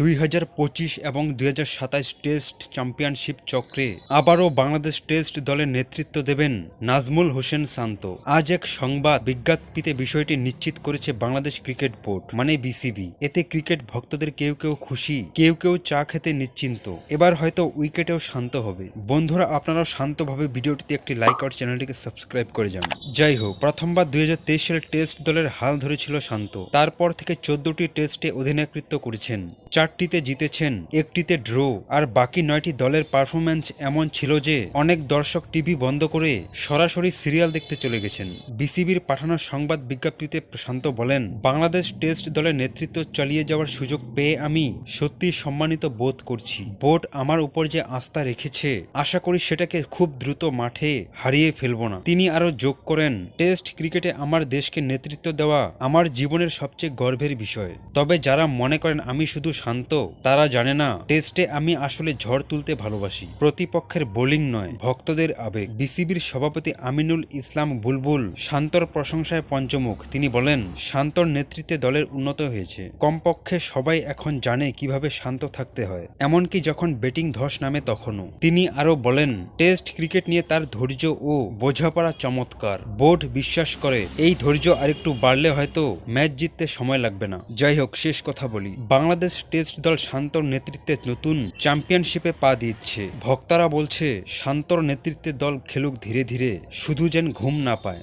দুই হাজার পঁচিশ এবং দুই হাজার সাতাইশ টেস্ট চ্যাম্পিয়নশিপ চক্রে আবারও বাংলাদেশ টেস্ট দলের নেতৃত্ব দেবেন নাজমুল হোসেন শান্ত। আজ এক সংবাদ বিজ্ঞপ্তিতে বিষয়টি নিশ্চিত করেছে বাংলাদেশ ক্রিকেট বোর্ড মানে বিসিবি। এতে ক্রিকেট ভক্তদের কেউ কেউ খুশি, কেউ কেউ চা খেতে নিশ্চিন্ত। এবার হয়তো উইকেটেও শান্ত হবে। বন্ধুরা, আপনারাও শান্তভাবে ভিডিওটিতে একটি লাইক আর চ্যানেলটিকে সাবস্ক্রাইব করে যান। যাই হোক, প্রথমবার দুই হাজার তেইশ সালের টেস্ট দলের হাল ধরেছিল শান্ত। তারপর থেকে চোদ্দটি টেস্টে অধিনায়কত্ব করেছেন। চারটিতে জিতেছেন, একটিতে ড্র, আর বাকি নয়টি দলের পারফরম্যান্স এমন ছিল যে অনেক দর্শক টিভি বন্ধ করে সরাসরি সিরিয়াল দেখতে চলে গেছেন। বিসিবির পাঠানো সংবাদ বিজ্ঞপ্তিতে শান্ত বলেন, বাংলাদেশ টেস্ট দলের নেতৃত্ব চালিয়ে যাওয়ার সুযোগ পেয়ে আমি সত্যি সম্মানিত বোধ করছি। বোর্ড আমার উপর যে আস্থা রেখেছে, আশা করি সেটাকে খুব দ্রুত মাঠে হারিয়ে ফেলব না। তিনি আরও যোগ করেন, টেস্ট ক্রিকেটে আমার দেশকে নেতৃত্ব দেওয়া আমার জীবনের সবচেয়ে গর্বের বিষয়। তবে যারা মনে করেন আমি শুধু শান্ত তারা জানে না, টেস্টে আমি আসলে ঝড় তুলতে ভালোবাসি। প্রতিপক্ষের বোলিং নয়, ভক্তদের আবেগ। বিসিবির সভাপতি আমিনুল ইসলাম বুলবুল শান্তর প্রশংসায় পঞ্চমুখ। তিনি বলেন, শান্তর নেতৃত্বে দলের উন্নত হয়েছে। কমপক্ষে সবাই এখন জানে কীভাবে শান্ত থাকতে হয়। এমনকি যখন ব্যাটিং ধস নামে তখনও। তিনি আরও বলেন, টেস্ট ক্রিকেট নিয়ে তার ধৈর্য ও বোঝাপড়া চমৎকার। বোর্ড বিশ্বাস করে, এই ধৈর্য আরেকটু বাড়লে হয়তো ম্যাচ জিততে সময় লাগবে না। যাই হোক, শেষ কথা বলি। বাংলাদেশ টেস্ট দল শান্তর নেতৃত্বে নতুন চ্যাম্পিয়নশিপে পা দিচ্ছে। ভক্তারা বলছে, শান্তর নেতৃত্বে দল খেলুক ধীরে ধীরে, শুধু যেন ঘুম না পায়।